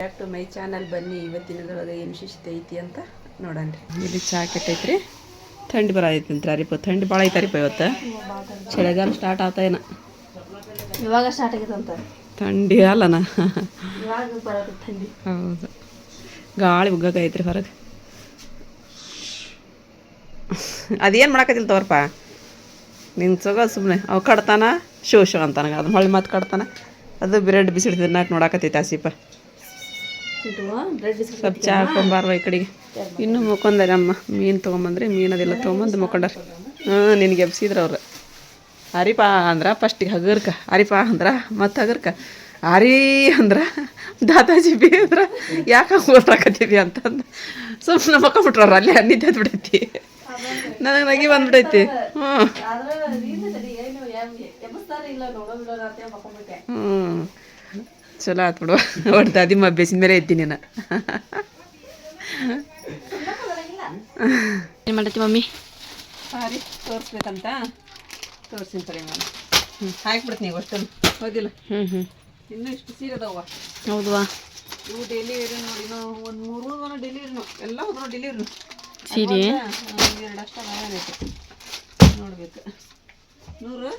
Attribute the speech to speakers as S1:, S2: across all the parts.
S1: Back to my channel ಬನ್ನಿ. ಇವತ್ತಿನದೊಳಗೆ ಏನು ಶಿಸ್ತು ಐತಿ ಅಂತ ನೋಡೋಣ. ಇಲ್ಲಿ ಚಾ ಕೆಟ್ಟೈತ್ರಿ. ಥಂಡಿ ಬರತೈತಿ ಅಂತ ಅರಿಪ. ಥಂಡಿ ಭಾಳ ಐತಾರಿಪ್ಪ ಇವತ್ತು. ಚಳಿಗಾಲ ಸ್ಟಾರ್ಟ್ ಆತ ಏನ
S2: ಇವಾಗ ಸ್ಟಾರ್ಟ್ ಆಗೈತೆ ಅಂತ.
S1: ಥಂಡಿ ಅಲ್ಲನ? ಹೌದು. ಗಾಳಿ ಉಗ್ಗೈತ್ರಿ ಹೊರಗೆ. ಅದೇನು ಮಾಡಕತ್ತಿಲ್ಲ ತಗೋರಪ್ಪ? ನಿನ್ನ ಸೊಗ ಸುಮ್ಮನೆ ಅವು ಕಡ್ತಾನ ಶೋ ಶೋ ಅಂತಾನ. ಅದು ಹೊಳ್ಳಿ ಮತ್ತೆ ಕಡ್ತಾನ ಅದು ಬ್ರೆಡ್ ಬಿಸಿಡ್ತಿದ್ದ ನೋಡಕತ್ತೈತೆ ಆಸಿಪ. ಸ್ವಲ್ಪ ಚಹಾ ಹಾಕೊಂಬಾರ್ವ ಈ ಕಡೆಗೆ. ಇನ್ನೂ ಮುಕ್ಕೊಂದ ಅಮ್ಮ ಮೀನು ತೊಗೊಂಬಂದ್ರಿ ಮೀನು ಅದೆಲ್ಲ ತೊಗೊಂಬಂದು ಮುಕ್ಕೊಂಡಾರ ಹಾಂ ನಿನಗೆ ಎಬ್ಸಿದ್ರು ಅವ್ರು. ಹರಿಪಾ ಅಂದ್ರೆ ಫಸ್ಟಿಗೆ ಹಗರ್ಕ. ಹರಿಪಾ ಅಂದ್ರೆ ಮತ್ತೆ ಹಗರ್ಕ. ಹರಿ ಅಂದ್ರೆ ದಾದಾಜಿ ಬಿ ಅಂದ್ರೆ ಯಾಕೆ ಓದ್ರಾಕತ್ತೀವಿ ಅಂತಂದು. ಸುಮ್ಮನೆ ಮಕ್ಕೊಂಬಿಟ್ರವ್ರು ಅಲ್ಲಿ ಅನ್ನಿದ್ದೆ ಬಿಡೈತಿ ನನಗೆ ನಗಿ ಬಂದ್ಬಿಡೈತಿ. ಹ್ಞೂ ಹ್ಞೂ ಚಲೋ ಆಯ್ತು ಬಿಡುವ ಒಟ್ಟು ದಾದಿ ಬೇಸಿನ ಮೇಲೆ ಇದ್ದೀನಿ ನಾನು.
S2: ಏನು ಮಾಡತ್ತಿ ಮಮ್ಮಿ?
S1: ಸಾರಿ ತೋರಿಸ್ಬೇಕಂತ. ತೋರಿಸ್ತೀನಿ ಸರಿ ನಾನು. ಹ್ಞೂ ಹಾಕ್ಬಿಡ್ತೀನಿ ಈಗ ಅಷ್ಟೊಂದು. ಹೌದಿಲ್ಲ.
S2: ಹ್ಞೂ ಹ್ಞೂ
S1: ಇನ್ನೂ ಇಷ್ಟು ಸೀರೆ ಅದಾವ.
S2: ಹೌದವಾ?
S1: ಇವು ಡೈಲಿ ವೇರ್ ನೋಡಿ ನಾವು ಒಂದು ಮೂರು ಮೂರು ಡೈಲಿ ಇರ್ನು ಎಲ್ಲ ಹೋದ್ರು ಡೈಲಿ ಇರ್ನು
S2: ಸೀರೆ?
S1: ಎರಡು ಅಷ್ಟ ಆಗಬೇಕು ನೋಡ್ಬೇಕು. ನೂರು?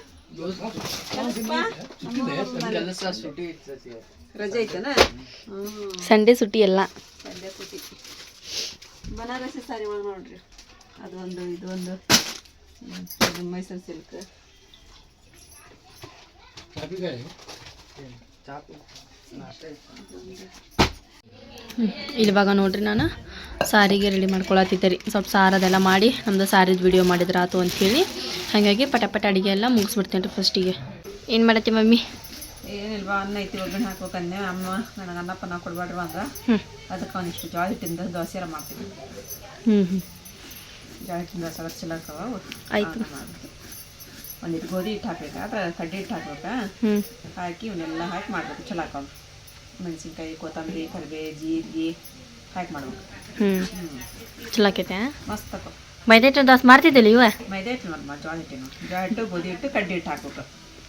S1: ರಜೆ ಐತನಾ
S2: ಸಂಡೇ ಸುಟ್ಟಿ ಎಲ್ಲ.
S1: ಸಂಡೆ ಸುಟ್ಟಿ ಬನಾರಸಿ ಸಾರಿ ಒಳಗೆ ನೋಡ್ರಿ. ಅದೊಂದು ಇದೊಂದು. ಮೈಸೂರು ಸಿಲ್ಕ್.
S2: ಇವಾಗ ನೋಡ್ರಿ ನಾನು. ಸಾರಿಗೆ ರೆಡಿ ಮಾಡ್ಕೊಳತ್ತಿದ್ದೆ ರೀ. ಸ್ವಲ್ಪ ಸಾರದೆಲ್ಲ ಮಾಡಿ ನಮ್ದು ಸಾರಿದ ವಿಡಿಯೋ ಮಾಡಿದ್ರೆ ಆತು ಅಂತ ಹೇಳಿ. ಹಾಗಾಗಿ ಪಟ ಪಟ ಅಡುಗೆ ಎಲ್ಲ ಮುಗಿಸ್ಬಿಡ್ತೇನೆ ರೀ ಫಸ್ಟಿಗೆ ಏನು ಮಾಡತ್ತಿ ಮಮ್ಮಿ?
S1: ಏನಿಲ್ವಾ ಅನ್ನ ಐತಿ ಒಗ್ಗರಣೆ ಹಾಕ್ಬೇಕಂದೆ ಅಮ್ಮ ನನಗೆ ಅನ್ನ ಪನ್ನ ಕೊಡ್ಬೇಡ್ರಿ ಅಂದ ಅದಕ್ಕೆ ಒಂದಿಷ್ಟು ಜೋಳ ಹಿಟ್ಟಿಂದ ದೋಸೆ ಮಾಡ್ತೀನಿ.
S2: ಹ್ಞೂ ಹ್ಞೂ
S1: ಜೋಳ ಹಿಟ್ಟಿನ ದೋಸೆ ಎಲ್ಲ ಚಲೋ ಆಕವ
S2: ಆಯ್ತು.
S1: ಒಂದಿಟ್ಟು ಗೋಧಿ ಹಿಟ್ಟು ಹಾಕ್ಬೇಕು? ಅದ್ರ ಕಡ್ಡಿ ಹಿಟ್ಟು ಹಾಕ್ಬೇಕಾ?
S2: ಹ್ಞೂ
S1: ಹಾಕಿ ಇವನ್ನೆಲ್ಲ ಹಾಕಿ ಮಾಡ್ಬೇಕು. ಚಲೋ ಆಕವ ಮೆಣಸಿನ್ಕಾಯಿ ಕೊತ್ತಂಬರಿ ಕರಿಬೇ ಜೀರಿಗೆ ಹಾಕಿ ಮಾಡ್ಬೇಕು.
S2: ಹ್ಞೂ ಚಲೋ ಆಕೈತೆ
S1: ಮಸ್ತ್ ಆಕವ
S2: ಮೈದಾ ಹಿಟ್ಟು ದೋಸೆ ಮಾಡ್ತಿದ್ದಿಲ್ಲ ಇವ
S1: ಮೈದಾ ಹಿಟ್ಟು ನೋಡಮ್ಮ ಜೋಳ ಹಿಟ್ಟಿನ ಜೋಳ ಹಿಟ್ಟು ಗೋಧಿ ಹಿಟ್ಟು ಕಡ್ಡಿ ಹಿಟ್ಟು ಹಾಕ್ಬೇಕು.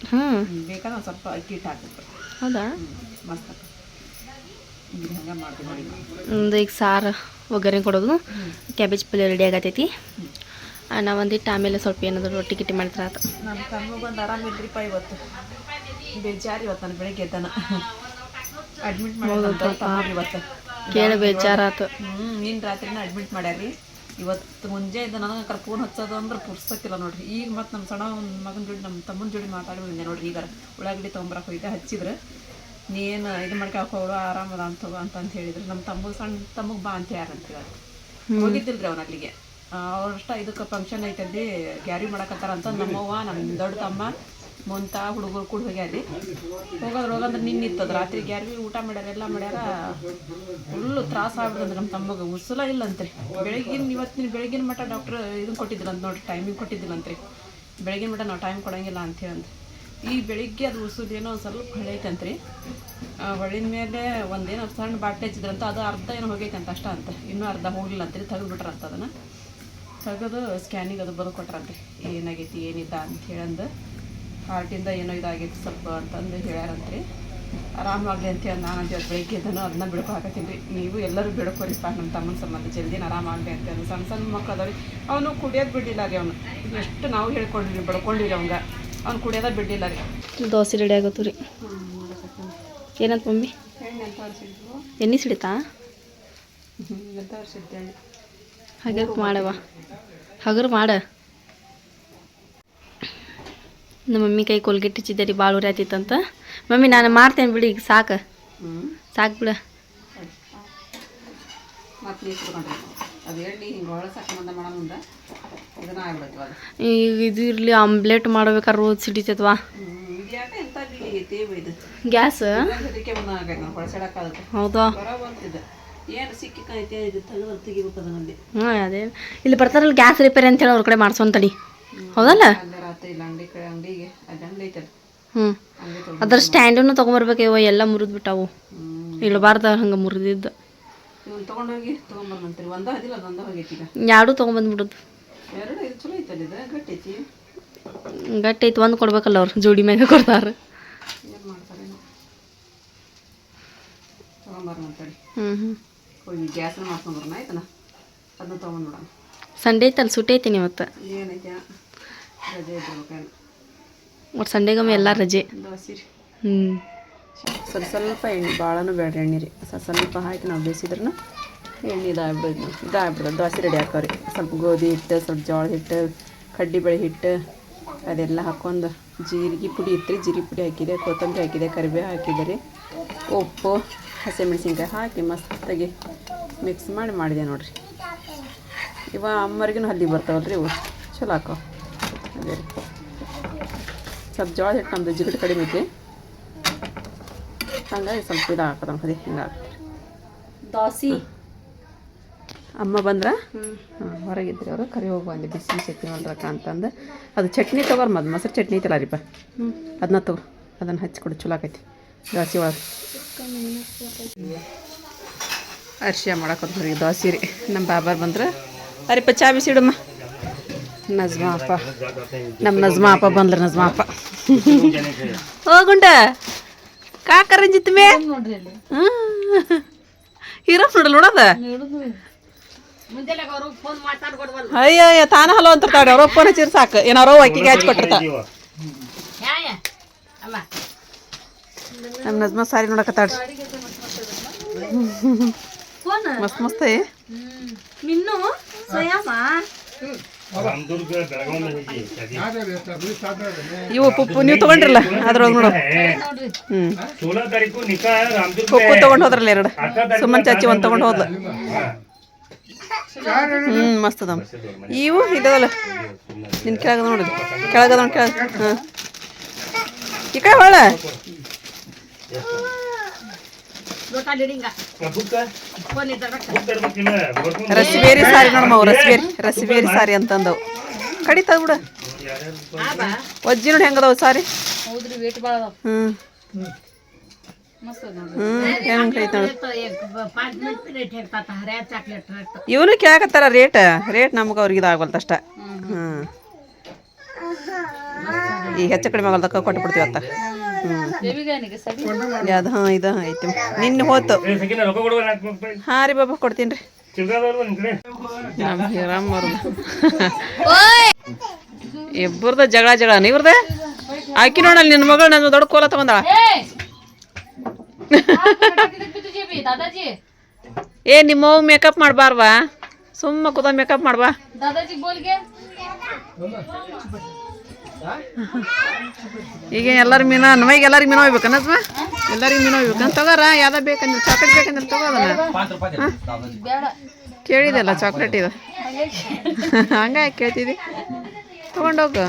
S2: ಹ್ಞೂ
S1: ಹ್ಮ್, ಬೇಕಾದ್ರೆ ಒಂದು ಸ್ವಲ್ಪ ಅಕ್ಕಿ ಹಿಟ್ಟು ಹಾಕ್ಬೇಕು.
S2: ಹೌದಾ?
S1: ಮಸ್ತ್
S2: ಒಂದು ಈಗ ಸಾರು ಒಗ್ಗರಣೆ ಕೊಡೋದು. ಕ್ಯಾಬೇಜ್ ಪಲ್ಯ ರೆಡಿ ಆಗತೈತಿ. ನಾವು ಒಂದಿಟ್ಟು ಆಮೇಲೆ ಸ್ವಲ್ಪ ಏನಾದರೂ ರೊಟ್ಟಿ ಗಿಟ್ಟಿ ಮಾಡ್ತಾರೆ ಆತ.
S1: ನಮ್ಮ ತಮ್ಮಗೊಂದು ಆರಾಮಿಲ್ರಿಪ್ಪ ಇವತ್ತು. ಬೇಜಾರು ಇವತ್ತು ನಾನು ಬೆಳಿಗ್ಗೆ ಎದ್ದಾನ. ಅಡ್ಮಿಟ್ ಮಾಡಿ ಇವತ್ತು.
S2: ಕೇಳಿ ಬೇಜಾರಾತು.
S1: ಹ್ಞೂ ನೀನು ರಾತ್ರಿನ ಅಡ್ಮಿಟ್ ಮಾಡ್ಯಾರಿ ಇವತ್ತು ಮುಂಜೆ ಇದ್ದ ನನಗೆ ಕರ್ ಫೋನ್ ಹಚ್ಚೋದು ಅಂದ್ರೆ ಪುರ್ಸಕ್ಕಿಲ್ಲ ನೋಡ್ರಿ. ಈಗ ಮತ್ತು ನಮ್ಮ ಸಣ್ಣ ಮಗನ ಜೋಡಿ ನಮ್ಮ ತಮ್ಮನ ಜೋಡಿ ಮಾತಾಡಿ ಬಂದೆ ನೋಡ್ರಿ. ಈಗ ಉಳ್ಳಾಗಡ್ಡಿ ತೊಗೊಂಬರಕ್ಕೆ ಹಚ್ಚಿದ್ರ. ಹಚ್ಚಿದ್ರೆ ನೀನು ಇದು ಮಾಡ್ಕೊಳಕ್ಕೆ ಹೋಗು ಆರಾಮದ ಅಂತ ಹೋಗು ಅಂತ ಅಂತ ಹೇಳಿದ್ರು. ನಮ್ಮ ತಮ್ಮ ಸಣ್ಣ ತಮ್ಮಗೆ ಬಾ ಅಂತ ಯಾರಂತ ಹೇಳಿ ಹೋಗಿದ್ದಿಲ್ರಿ ಅವನ ಅಲ್ಲಿಗೆ. ಅವ್ರಷ್ಟ ಇದಕ್ಕೆ ಫಂಕ್ಷನ್ ಐತಲ್ಲಿ ಗ್ಯಾರಿ ಮಾಡಕತ್ತಾರ ಅಂತ ನಮ್ಮವ್ವ ನಮ್ಮ ದೊಡ್ಡ ತಮ್ಮ. ಮುಂತ ಹುಡುಗರು ಕೂಡ ಹೋಗ್ಯಾರಿ ಹೋಗೋದ್ರ ಹೋಗಂದ್ರೆ ನಿನ್ನಿತ್ತದ ರಾತ್ರಿ ಗ್ಯಾರ್ವಿ ಊಟ ಮಾಡ್ಯಾರ, ಎಲ್ಲ ಮಾಡ್ಯಾರ ಫುಲ್ಲು ತ್ರಾಸ ಆಗ್ಬಿಡ್ತಂದ್ರೆ ನಮ್ಮ ತಮ್ಮಗ. ಉಸುಲ ಇಲ್ಲಂತ್ರಿ. ಬೆಳಗಿನ ಇವತ್ತಿನ ಬೆಳಗಿನ ಮಟ್ಟ ಡಾಕ್ಟ್ರ್ ಇದು ಕೊಟ್ಟಿದ್ದಿಲ್ಲ ಅಂತ ನೋಡ್ರಿ ಟೈಮಿಂಗ್ ಕೊಟ್ಟಿದ್ದಿಲ್ಲಂತ್ರಿ. ಬೆಳಗಿನ ಮಟ್ಟ ನಾವು ಟೈಮ್ ಕೊಡಂಗಿಲ್ಲ ಅಂತ ಹೇಳಂತ ಈ ಬೆಳಿಗ್ಗೆ ಅದು ಉಸುದು ಏನೋ ಒಂದು ಸ್ವಲ್ಪ ಹೊಳೈತಂತ್ರಿ. ಹೊಳಿದ ಮೇಲೆ ಒಂದೇನೋ ಸಣ್ಣ ಬಾಟ್ಲಿ ಹಚ್ಚಿದ್ರಂತ, ಅದು ಅರ್ಧ ಏನೋ ಹೋಗೈತಂತ ಅಷ್ಟ ಅಂತ. ಇನ್ನೂ ಅರ್ಧ ಹೋಗ್ಲಿಲ್ಲ ಅಂತ್ರಿ ತೆಗೆದುಬಿಟ್ರಂತ ಅದನ್ನು. ತೆಗೆದು ಸ್ಕ್ಯಾನಿಂಗ್ ಅದು ಬದು ಕೊಟ್ರಂತೆ ಏನಾಗೈತಿ, ಏನಿಲ್ಲ ಅಂತ ಹೇಳಂದು. ಹಾರ್ಟಿಂದ ಏನೋ ಇದಾಗಿತ್ತು ಸ್ವಲ್ಪ ಅಂತಂದು ಹೇಳ್ಯಾರಂತ್ರಿ. ಆರಾಮಾಗಲಿ ಅಂತ ಹೇಳಿ ನಾನು ಅಂತ ಬೆಳಿಗ್ಗೆ ಎದ್ದನು ಅದನ್ನ ಬಿಡ್ಕೊಳಕತ್ತೀನಿ ರೀ ನೀವು ಎಲ್ಲರೂ ಬಿಡ್ಕೊರಿಪ್ಪ ನಮ್ಮ ತಮ್ಮನ ಸಂಬಂಧ. ಜಲ್ದಿ ಆರಾಮಾಗಲಿ ಅಂತ ಹೇಳಿ ಸಣ್ಣ ಸಣ್ಣ ಅದಾವ್ರಿ ಅವನು ಕುಡಿಯೋದು ಬಿಡ್ಲಿಲ್ಲ ರೀ ಅವನು. ಎಷ್ಟು ನಾವು ಹೇಳ್ಕೊಂಡಿರಿ ಬಡ್ಕೊಂಡಿರಿ ಅವಂಗ. ಅವ್ನು ಕುಡಿಯೋದ ಬಿಡ್ಲಿಲ್ಲ ರೀ.
S2: ದೋಸೆ ರೆಡಿ ಆಗುತ್ತೆ ರೀ. ಏನಂತ ಮಮ್ಮಿ? ಎಣ್ಣೆ ಸಿಡಿತಾ? ಹಗರ್ ಮಾಡವ ಹಗರ್ ಮಾಡ. ನಮ್ಮ ಮಮ್ಮಿ ಕೈ ಕೋಲ್ಗೆಟ್ ಹಚ್ಚಿದ್ದೆ ರೀ ಭಾಳ ಉರಿ ಆತಿತ್ತಂತ. ಮಮ್ಮಿ ನಾನು ಮಾಡ್ತೇನೆ ಬಿಡಿ ಈಗ ಸಾಕು.
S1: ಹ್ಞೂ
S2: ಸಾಕು ಬಿಡ. ಈಗ ಇದು ಇರಲಿ ಆಮ್ಲೆಟ್ ಮಾಡ್ಬೇಕಾದ್ರೆ ರೋಜ್ ಸಿಡಿತೈತವಾ. ಗ್ಯಾಸ್? ಹೌದಾ? ಹಾಂ ಅದೇ. ಇಲ್ಲಿ ಬರ್ತಾರಲ್ಲ ಗ್ಯಾಸ್ ರಿಪೇರಿ ಅಂತ ಹೇಳಿ ಅವ್ರ ಕಡೆ ಮಾಡ್ಸೋಂತಡಿ ಹೌದಲ್ಲ?
S1: ಇಲ್ಲ ಅಂಗಡಿ ಕಡೆ ಅಂಗಡಿಗೆ ಅಂಗಡಿ ಐತಲ್ಲ
S2: ಹ್ಞೂ ಅದ್ರ ಸ್ಟ್ಯಾಂಡನ್ನು ತೊಗೊಂಬರ್ಬೇಕವ ಎಲ್ಲ ಮುರಿದು ಬಿಟ್ಟಾವು ಇಳಬಾರ್ದ ಹಂಗೆ ಮುರಿದಿದ್ದು.
S1: ಇವನು ತೊಗೊಂಡೋಗಿ ತೊಗೊಂಬರ್ಮಂತ್ರಿ ಒಂದ ಅದಿಲ್ಲ ಅದು ಒಂದ ಹೋಗೈತಿ ಈಗ.
S2: ಎರಡೂ ತೊಗೊಂಬಂದ್ಬಿಡುದು.
S1: ಎರಡು ಇದು ಚಲೋ ಐತಲ್ಲ ಇದು? ಗಟ್ಟಿ ಐತಿ?
S2: ಗಟ್ಟಿ ಐತಿ ಒಂದು ಕೊಡ್ಬೇಕಲ್ಲ ಅವ್ರು ಜೋಡಿ ಮ್ಯಾಗ ಕೊಡ್ತಾರೆ.
S1: ಏನು ಮಾಡ್ತಾರೇನೋ ತೊಗೊಂಬರೋಣ ಅಂತೇಳಿ
S2: ಹ್ಞೂ ಹ್ಞೂ
S1: ಹೋಗಿ ಗ್ಯಾಸ್ನ ಮಾಡ್ಕೊಂಬರೋಣ ಆಯ್ತನ ಅದನ್ನ ತೊಗೊಂಡು
S2: ಸಂಡೇ ಐತಲ್ಲ ಸುಟಿ ಐತಿ ಇವತ್ತು
S1: ಏನೈತೆ ರಜೆ
S2: ಮತ್ತು ಸಂಡೇಗೊಮ್ಮೆ ಎಲ್ಲ ರಜೆ.
S1: ದೋಸೆ ರೀ.
S2: ಹ್ಞೂ
S1: ಸ್ವಲ್ಪ ಸ್ವಲ್ಪ ಎಣ್ಣೆ ಭಾಳನೂ ಬೇಡ ಎಣ್ಣೆ ರೀ. ಸ್ವಲ್ಪ ಸ್ವಲ್ಪ ಹಾಕಿ ನಾವು ಬೇಯಿಸಿದ್ರೂ ಎಣ್ಣೆ ಇದಾಗ್ಬಿಡೋದು ಇದಾಗ್ಬಿಡೋದು ದೋಸೆ ರೆಡಿ ಹಾಕೋರಿ ಸ್ವಲ್ಪ ಗೋಧಿ ಹಿಟ್ಟು ಸ್ವಲ್ಪ ಜೋಳ ಹಿಟ್ಟು ಕಡ್ಡಿ ಬೇಳೆ ಹಿಟ್ಟು ಅದೆಲ್ಲ ಹಾಕೊಂಡು ಜೀರಿಗೆ ಪುಡಿ ಇತ್ತು ರೀ ಜೀರಿಗೆ ಪುಡಿ ಹಾಕಿದೆ ಕೊತ್ತಂಬರಿ ಹಾಕಿದೆ ಕರಿಬೇವು ಹಾಕಿದೆ ರೀ. ಉಪ್ಪು ಹಸಿಮೆಣಸಿನ್ಕಾಯಿ ಹಾಕಿ ಮಸ್ತಾಗಿ ಮಿಕ್ಸ್ ಮಾಡಿ ಮಾಡಿದೆ ನೋಡಿರಿ. ಇವಾಗ ಅಮ್ಮರಿಗೂ ಹಲ್ಲಿ ಬರ್ತಾವಲ್ಲ ರೀ ಇವು. ಚಲೋ ಹಾಕೋ. ಸ್ವಲ್ಪ ಜೋಳ ಹಿಟ್ಟು ನಮ್ಮದು ಜಿಗಟ್ ಕಡಿಮೆ ಐತಿ. ಹಂಗಾಗಿ ಸ್ವಲ್ಪ ಇದು ಹಾಕೋದು ಅನ್ಕದಿ ಹಿಂಗಾಗುತ್ತೆ
S2: ದೋಸೆ.
S1: ಅಮ್ಮ ಬಂದ್ರೆ? ಹೊರಗಿದ್ರಿ ಅವರು ಕರಿ ಹೋಗಿ ಬಂದೆ ಬಿಸಿ ಚಟ್ನಿ ಹೊಲ್ರಕ್ಕ ಅಂತಂದು. ಅದು ಚಟ್ನಿ ತಗೋರ್ ಮದ್ ಮೊಸರು ಚಟ್ನಿ ಐತಲ್ಲ ರೀಪ ಅದನ್ನ ತಗೋ ಅದನ್ನು ಹಚ್ಕೊಡು ಚಲೋ ಆಕೈತಿ. ದೋಸೆ ಒಳಗೆ. ಅರ್ಶಿಯ ಮಾಡಕ್ಕೆ ಹೋದ್ರಿ ದೋಸೆ ರೀ. ನಮ್ಮ ಬಾಬಾರ್ ಬಂದ್ರೆ ಅರಿಪ ಚಾ ಬಿಸಿಡಮ್ಮ ನಜ್ಮಾ ಅಪ್ಪ ನಮ್ಮ ನಜ್ಮಾ ಅಪ್ಪ ನಜ್ಮಾಪ. ನಜ್ಮಾ ಅಪ್ಪ ಹೋಗುಂಡ ಕಾಕರಂಜಿತ್ ಮೇ.
S2: ನೋಡ್ರಿ ಅಲ್ಲಿ
S1: ಹೀರೋ ನೋಡಲ್ಲ ನೋಡದ? ಅಯ್ಯೋ ಅಯ್ಯೋ ತಾನ ಹಲೋ ಅಂತಿರ್ತಾಳೆ. ಅವ್ರ ಫೋನ್ ಹಚ್ಚಿರ್ ಸಾಕು. ಏನಾರೋ ಅಕ್ಕಿಗೆ ಹಚ್ಚಿ
S2: ಕೊಟ್ಟಿರ್ತ
S1: ನಮ್ಮ ನಜ್ಮಾ ಸಾರಿ ನೋಡಕತ್ತಾಳ್ರಿ.
S2: ಫೋನ್
S1: ಮಸ್ತ್ ಮಸ್ತ್
S2: ಮಿನ್ನು ಸ್ವಯಮ್ಮ
S1: ಇವು ಪುಪ್ಪು ನೀವು ತಗೊಂಡ್ರಲ್ಲ ಅದ್ರೊಳಗೆ ನೋಡು. ಹ್ಞೂ ಪುಪ್ಪು ತಗೊಂಡು ಹೋದ್ರಲ್ಲ ಎರಡು. ಸುಮ್ಮನ್ ಚಾಚಿ ಒಂದು ತಗೊಂಡು ಹೋದ್ಲ. ಹ್ಞೂ ಮಸ್ತ್ ಅದ ಇವು ಇದಾವಲ್ಲ. ನಿನ್ ಕೆಳಗ ನೋಡಿದ ಕೆಳಗದ ಕೆಳಗೆ ಹಾಂ. ಈ ಕಡೆ ಹೋಳ ರಸಿಬೇರಿ ಸಾರಿ ನೋಡಮ್ಮ ರಸಿಬೇರಿ ರಸಿಬೇರಿ ಸಾರಿ ಅಂತಂದವು. ಕಡಿತಾವ ಬಿಡ ಒಜ್ಜಿ ನೋಡಿ ಹೆಂಗದವು ಸಾರಿ?
S2: ಹೌದ್ರಿ ವೇಟ್ ಭಾಳ
S1: ಹ್ಞೂ ಇವನು ಕೇಳಕತ್ತಾರ ರೇಟ್. ರೇಟ್ ನಮ್ಗೆ ಅವ್ರಿಗೆ ಇದಾಗಲ್ತ ಅಷ್ಟ. ಹ್ಞೂ ಈಗ ಹೆಚ್ಚು ಕಡಿಮೆ ಆಗಲ್ದಕ್ಕ ಕೊಟ್ಟು ಬಿಡ್ತೀವಿ ಅತ್ತ. ಅದು ಹಾಂ ಇದು ಐತಿ ನಿನ್ನೆ ಹೋತು. ಹಾಂ ರೀ ಬಾಬಾ ಕೊಡ್ತೀನಿ ರೀ. ನಮ್ಮ ಹಿರಾಮ್ ಅವ್ರದ್ದು ಇಬ್ಬರ್ದ ಜಗಳ ಜಗಳ. ನೀವ್ರದ ಆಕಿ ನೋಡಲ್ಲ ನಿನ್ನ ಮಗಳು ನನ್ನ ದೊಡ್ಡ ಕೋಲ ತಗೊಂಡಳ. ಏ! ನಿಮ್ಮವ್ ಮೇಕಪ್ ಮಾಡಬಾರ್ವಾ? ಸುಮ್ಮ ಕುದ ಮೇಕಪ್ ಮಾಡ್ಬಾ. ಈಗ ಎಲ್ಲರೂ ಮೀನ, ನಮಗೆ ಎಲ್ಲರಿಗೆ ಮೀನು ಹೋಗ್ಬೇಕು ಅನ್ನತ್ವ ಎಲ್ಲರಿಗೆ ಮೀನು ಹೋಗ್ಬೇಕು ಅಂತ ತಗೋರ, ಯಾವ್ದು ಬೇಕಂದ್ರೆ ಚಾಕ್ಲೇಟ್ ಬೇಕಂದ್ರೆ ತಗೋ ಅದನ್ನ.
S2: ಬೇಡ
S1: ಕೇಳಿದೆಲ್ಲ ಚಾಕ್ಲೇಟ್ ಇದು. ಹಂಗಾಗಿ ಕೇಳ್ತಿದ್ದಿ ತೊಗೊಂಡೋಗು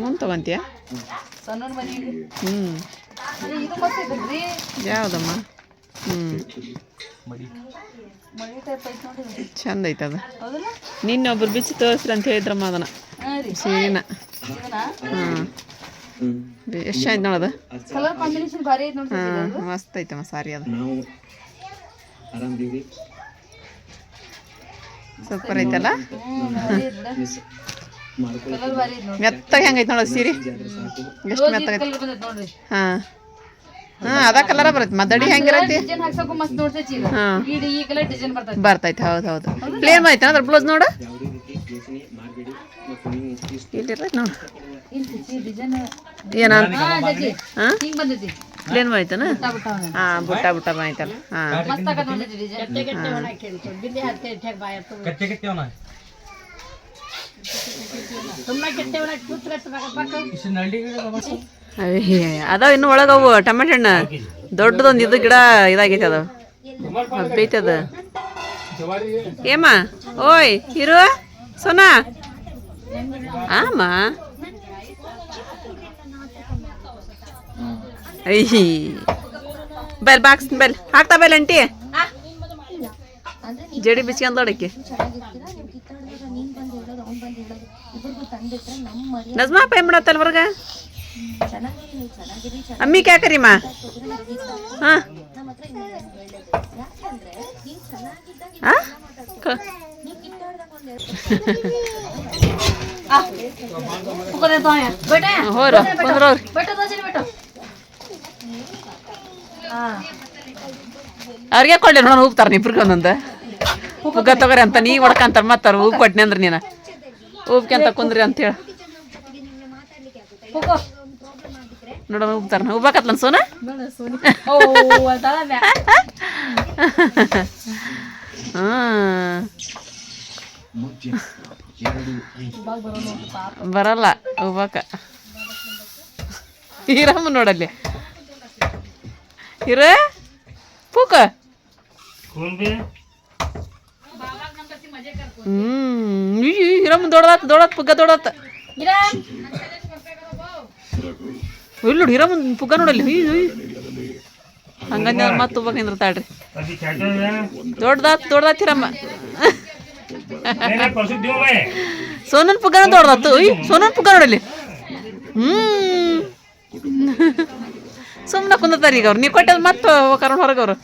S2: ಮುಂದೆ
S1: ತಗೊಂತೀಯ? ಹ್ಞೂ ಯಾವುದಮ್ಮ? ಹ್ಞೂ ಚಂದ ಐತೆ ಅದು.
S2: ಹೌದಲ್ಲ?
S1: ನಿನ್ನೆ ಒಬ್ರು ಬಿಚ್ಚಿ ತೋರಿಸ್ರಿ ಅಂತ ಹೇಳಿದ್ರಮ್ಮ ಅದನ್ನ.
S2: ಸೀನ ಎಷ್ಟ
S1: ಸೀರೆನ.
S2: ಇದನ್ನ
S1: ಹಾಂ. ಎಷ್ಟು ಆಯ್ತು ನೋಡೋದು ಹಾಂ ಮಸ್ತ್ ಐತಮ್ಮ ಸಾರಿ ಅದು. ಸೂಪರ್ ಐತಲ್ಲ? ಮೆತ್ತಗೆ ಹೆಂಗೈತೆ ನೋಡೋದು ಸೀರೆ? ಎಷ್ಟು ಮೆತ್ತಗೈತೆ? ಹಾಂ. ಹಾಂ ಅದ ಕಲರ ಬರುತ್ತೆ. ಮದ್ದಡಿ ಹೆಂಗಿರತ್ತೆ?
S2: ಡಿಸೈನ್ ಹಾಕ್ಸಕ್ಕೂ ಮಸ್ತ್ ನೋಡ್ತೈತಿ ಈಗ.
S1: ಹಾಂ.
S2: ಈ ಈ ಕಲರ್ ಡಿಸೈನ್ ಬರ್ತೈತಿ.
S1: ಬರ್ತೈತೆ ಹೌದು ಹೌದು. ಪ್ಲೇನ್ ಐತೆ ಅದ್ರ ಬ್ಲೌಸ್ ನೋಡು? ಇಲ್ಲಿರತ್ತೆ ನೋಡು.
S2: ಇಲ್ಲಿ ಡಿಸೈನ್
S1: ಏನ
S2: ಹಾ
S1: ಹಾಂ?
S2: ಹಿಂಗ್ ಬಂದೈತಿ.
S1: ಪ್ಲೇನ್ ಐತನ?
S2: ಬಿಟ್ಟ ಬಿಟ್ಟ ಅವ್ನ.
S1: ಹಾಂ ಬುಟ್ಟ ಬುಟ್ಟ ಐತಲ್ಲ ಹಾಂ.
S2: ಮಸ್ತ್ ಆಗತ್ ಡಿಸೈನ್
S1: ಅದಾವ ಇನ್ನು ಒಳಗವು ಟಮಾಟೆ ಹಣ್ಣು. ದೊಡ್ಡದೊಂದು ಇದು ಗಿಡ ಇದಾಗೈತೆ ಅದು. ಹಬ್ಬೈತೆ ಏಮ್ಮ? ಓಯ್, ಇರು. ಸೋನಾ. ಆಮ. ಅಯ್ಯ. Bell, box, bell. ಹಾಕ್ತಾ ಬೆಲ್ ಅಂಟಿ ಜಡಿ ಬಿಚ್ಕೊಂಡ್ ನೋಡಕ್ಕೆ ನಜ್ಮಾ ಅಪ್ಪ ಮಾಡತ್ತಲ್ ಹೊರಗ? ಅಮ್ಮಿ ಕ್ಯಾಕರಿಮ್ಮ ಹಾ. ಅವ್ರಿಗೆ ಕೊಡ್ಲಿ ನೋಡೋಣ ಹೂಗ್ತಾರ ನಿಬ್ರಿಗೆ ಒಂದೊಂದು. ಹುಗ್ಗ ತಗೋರಿ ಅಂತ ನೀ ಹೊಡ್ಕಂತಾರ ಮತ್ತಾರ ಹೂ ಕೊಟ್ನಿ ಅಂದ್ರೆ ನೀನು. ಹೋಗ್ಕೊಂತ ಕುಂದ್ರಿ ಅಂತೇಳಿ. ನೋಡೋಣ ಹೋಗ್ತಾರ ಹೋಗ್ಬೇಕತ್ಲನ್ ಸೋನ? ಬರಲ್ಲ ಹೋಗ್ಬೇಕ ಹೀರಮ್ಮ ನೋಡಲ್ಲಿ. ಹೀರ ಪೂಕ. ಹ್ಞೂ ಹಿರಮ್ಮ ದೊಡ್ಡದಾತ ದೊಡ್ಡದ ಪುಗ್ಗ ದೊಡ್ಡದಾತ. ಇಲ್ಲಿ ನೋಡಿ ಹಿರಮ್ಮ ಪುಗ್ಗ ನೋಡಲ್ಲಿ ಹುಯ್ ಹುಯ್ ಹಂಗಂದ ಮತ್ತೆ ಒಬ್ಬ ನಿಂದಿರ್ತಾಳ್ರಿ ದೊಡ್ಡದಾತ ದೊಡ್ಡದಾತ ಹಿರಮ್ಮ ಸೋನನ್ ಪುಗ್ಗನ ದೊಡ್ಡದಾತು ಉಯ್ ಸೋನನ್ ಪುಗ್ಗ ನೋಡಲ್ಲಿ. ಹ್ಞೂ ಸುಮ್ಮನೆ ಕುಂದತಾರ ಈಗ ಅವ್ರು. ನೀವು ಕೊಟ್ಟದ ಮತ್ತೆ ಕರ್ಕೊಂಡು ಹೊರಗೆ ಅವರು.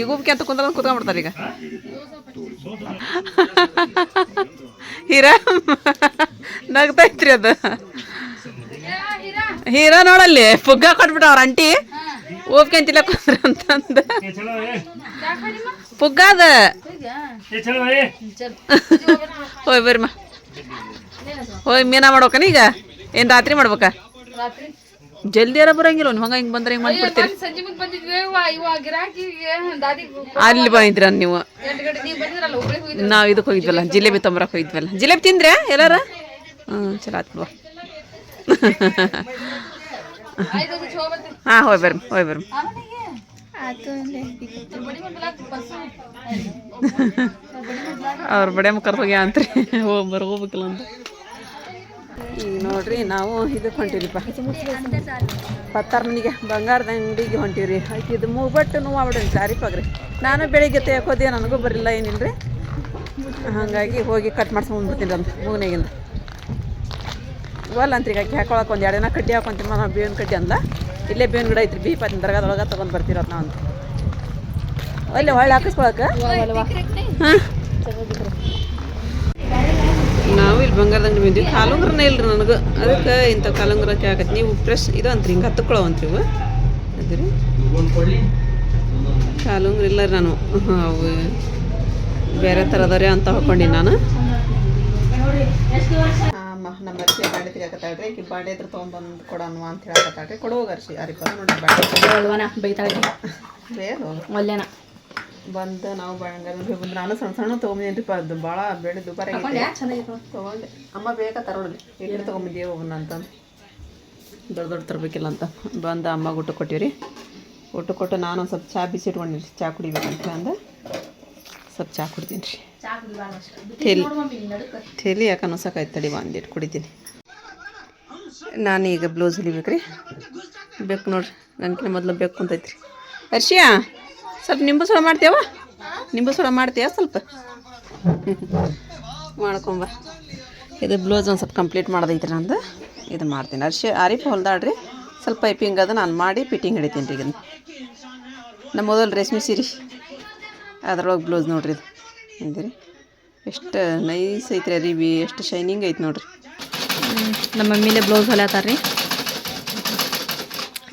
S1: ಈಗ ಉಬ್ಕೆ ಅಂತ ಕುಂದ್ರ ಕುತ್ಕೊಂಡ್ಬಿಡ್ತಾರೆ ಈಗ. ಹೀರಾ ನಗ್ತೈತ್ರಿ ಅದು. ಹೀರಾ ನೋಡಲ್ಲಿ, ಪುಗ್ಗ ಕೊಟ್ಬಿಟ್ಟು ಅವ್ರ ಅಂಟಿ ಓಪ್ಕೊಂತಿಲ್ಲ ಕುಂದ್ರ ಅಂತಂದ. ಪುಗ್ಗ ಅದ. ಹೋಯ್ ಬರ್ರಿ ಮಾ ಹೋಯ್ ಮೀನಾ ಮಾಡ್ಬೇಕನ ಈಗ? ಏನು ರಾತ್ರಿ ಮಾಡ್ಬೇಕಾ? ಜಲ್ದಿ ಯಾರ ಬರಂಗಿಲ್ಲ ಅವ್ನು. ಹಂಗ ಹಿಂಗೆ ಬಂದ್ರೆ ಹಿಂಗೆ ಮಾಡ್ಬಿಡ್ತೀರಿ.
S3: ಸಂಜೆ ಮುಂದೆ ಬಂದಿದ್ವಿ ಇವ ಇವ ಗಿರಾಕಿಗೆ ದಾದಿ
S1: ಅಲ್ಲಿ ಬಂದಿದ್ರ ನೀವು.
S3: ಎಂಟು ಗಂಟೆ ನೀವು ಹೋಗಿದ್ವಿ
S1: ನಾವು ಇದಕ್ಕೆ ಹೋಗಿದ್ವಲ್ಲ ಜಿಲೇಬಿ ತೊಂಬರಕ್ಕೆ ಹೋಗಿದ್ವಲ್ಲ. ಜಿಲೇಬಿ ತಿಂದ್ರೆ ಎಲ್ಲಾರ? ಹ್ಞೂ ಚಲೋ ಆತ್ ಬಿಡುವ
S3: ಬರ್ತೀವಿ
S1: ಹಾಂ ಹೋಯ್ ಬರ್ರಿ ಹೋಯ್ ಬರ್ರಿ ಅವ್ರ ಬಡೆ ಮುಖರ್ ಹೋಗ್ಯಾ ಅಂತ್ರಿ. ಹೋಗ್ಬರ್ ಹೋಗ್ಬೇಕಲ್ಲ ಅಂತ. ನೋಡ್ರಿ ನಾವು ಇದಕ್ಕೆ ಹೊಂಟೀವಿಪ್ಪ ಪತ್ತಾರ ಮನಿಗೆ ಬಂಗಾರದ ಅಂಗಡಿಗೆ ಹೊಂಟಿವ್ರಿ. ಆಯ್ತು ಇದು ಮೂಗ್ಬಟ್ಟು ನೋವು ಆಗ್ಬಿಡ್ರಿ ಸಾರಿ ಪಗ್ರಿ ನಾನು ಬೆಳಿಗ್ಗೆ ತೆಗೋದೇ ನನಗೂ ಬರಲಿಲ್ಲ ಏನಿಲ್ಲ ರೀ ಹಾಗಾಗಿ ಹೋಗಿ ಕಟ್ ಮಾಡ್ಸ್ಕೊಂಡ್ಬಿಡ್ತೀನಿ ಅಂತ ಮೂಗನಾಗಿಂದ ಒಲ್ಲ ಅಂತ್ರಿ ಈಗ ಹಾಕೊಳಕ್ಕೆ ಒಂದು ಎರಡು ದಿನ ಕಡ್ಡಿ ಹಾಕೊಂತೀವಿ ನಾವು ಬೇವಿನ ಕಡ್ಡಿ ಅಂದ ಇಲ್ಲೇ ಬೇವಿನ ಗಿಡ ಐತ್ರಿ ಬೀಪ ದರ್ಗಾದೊಳಗೆ ತೊಗೊಂಡು ಬರ್ತಿರೋದು ನಾವು ಅಂತ ಅಲ್ಲೇ ಹೊಳ್ಳೆ ಹಾಕಿಸ್ಕೊಳಕ್ಕೆ ಹಾಂ. ನಾವು ಇಲ್ಲಿ ಬಂಗಾರದ ಅಂಗಡಿ ಬಂದಿವಿ ಕಾಲುಂಗ್ರನೇ ಇಲ್ರಿ ನನಗೆ. ಅದಕ್ಕೆ ಇಂಥ ಕಾಲುಂಗ್ರ ಕೇಳಕತ್ತಿ ನೀವು ಫ್ರೆಶ್ ಇದು ಅಂತ್ರಿ ಹಿಂಗೆ ಹತ್ತುಕೊಳ್ಳೋ ಅಂತ್ರಿ ಇವು. ಅದ್ರಿ. ಕಾಲುಂಗ್ರ ಇಲ್ಲ ರೀ ನಾನು. ಅವು ಬೇರೆ ಥರ ಅದಾರೆ ಅಂತ ಹಾಕೊಂಡಿನಿ ನಾನು. ಅಮ್ಮ ನಮ್ಮ ಅರ್ಶಿ ಬಾಡಿ ತೆಗಿಯಕತ್ತಾಳ್ರಿ. ಈಗ ಬಾಡಿ ಇದ್ರೆ ತೊಗೊಂಬಂದು ಕೊಡೋಣ ಅಂತ ಹೇಳಕತ್ತಾಳ್ರಿ. ಕೊಡೋಗ ಅರ್ಶಿ. ಅರಿಪ ನೋಡಿ ಬಾಡಿ
S2: ಅಲ್ವನ ಬೈತಾಳೆ
S1: ಬೇರು
S2: ಒಲ್ಲೆನ
S1: ಬಂದು ನಾವು ಬಂಗಾರ ಬಂದು ನಾನು ಸಣ್ಣ ಸಣ್ಣ ತೊಗೊಂಬಂದೇನ್ರಿಪ್ಪ ಅದು ಭಾಳ ಬೆಳೆ ದುಬಾರಿ ಆಗೈತೆ. ತೊಗೊಂಡೆ. ಅಮ್ಮ ಬೇಕಾ ತರೋಳಿ. ಎಲ್ಲಿ ತೊಗೊಂಬಂದೇವು ಅವನ್ನ ಅಂತಂದು ದೊಡ್ಡ ದೊಡ್ಡ ತರಬೇಕಿಲ್ಲ ಅಂತ. ಬಂದು ಅಮ್ಮಗೆ ಊಟ ಕೊಟ್ಟಿವ್ರಿ. ಊಟ ಕೊಟ್ಟು ನಾನು ಒಂದು ಸ್ವಲ್ಪ ಚಾ ಬಿಸಿ ಇಟ್ಕೊಂಡಿರಿ ಚಹಾ ಕುಡಿಬೇಕಂತ ಅಂದ. ಸ್ವಲ್ಪ ಚಹಾ ಕುಡ್ತೀನಿ ರೀ. ತೇಲಿ ತೇಲಿ ಯಾಕೆ ಅನ್ನಿಸೋಕಾಯ್ತು ತಡಿ ಒಂದಿಟ್ಟು ಕುಡಿತೀನಿ. ನಾನು ಈಗ ಬ್ಲೌಸ್ ಹೊಲಿಬೇಕು ರೀ ಬೇಕು ನೋಡ್ರಿ ನನಗಿನ ಮೊದಲು ಬೇಕು ಅಂತೈತ್ರಿ ಹರ್ಷಿಯಾ? ಸ್ವಲ್ಪ ನಿಂಬು ಸೋಳ ಮಾಡ್ತೀಯವ ನಿಂಬು ಸೋಳ ಮಾಡ್ತೀಯ ಸ್ವಲ್ಪ? ಮಾಡ್ಕೊಂಬ. ಇದು ಬ್ಲೌಸ್ ಒಂದು ಸ್ವಲ್ಪ ಕಂಪ್ಲೀಟ್ ಮಾಡೋದೈತ್ರಿ ನಂದು. ಇದು ಮಾಡ್ತೀನಿ. ಅರ್ಶಿ, ಆರಿಫ್ ಹೊಲ್ದಾಡ್ರಿ ಸ್ವಲ್ಪ ಪೈಪಿಂಗ್ ಅದು ನಾನು ಮಾಡಿ ಫಿಟ್ಟಿಂಗ್ ಹಿಡಿತೀನಿ ರೀ ಇದನ್ನು. ನಮ್ಮ ಮೊದಲು ರೇಷ್ಮೆ ಸೀರೆ. ಅದ್ರೊಳಗೆ ಬ್ಲೌಸ್ ನೋಡ್ರಿ ಇದು. ಹಿಂದಿರಿ. ಎಷ್ಟು ನೈಸ್ ಐತ್ರಿ ಅರಿವಿ ಎಷ್ಟು ಶೈನಿಂಗ್ ಐತೆ ನೋಡ್ರಿ.
S2: ನಮ್ಮ ಮಮ್ಮಿಲೆ ಬ್ಲೌಸ್ ಹೊಲ್ಯಾತಾರ್ರಿ.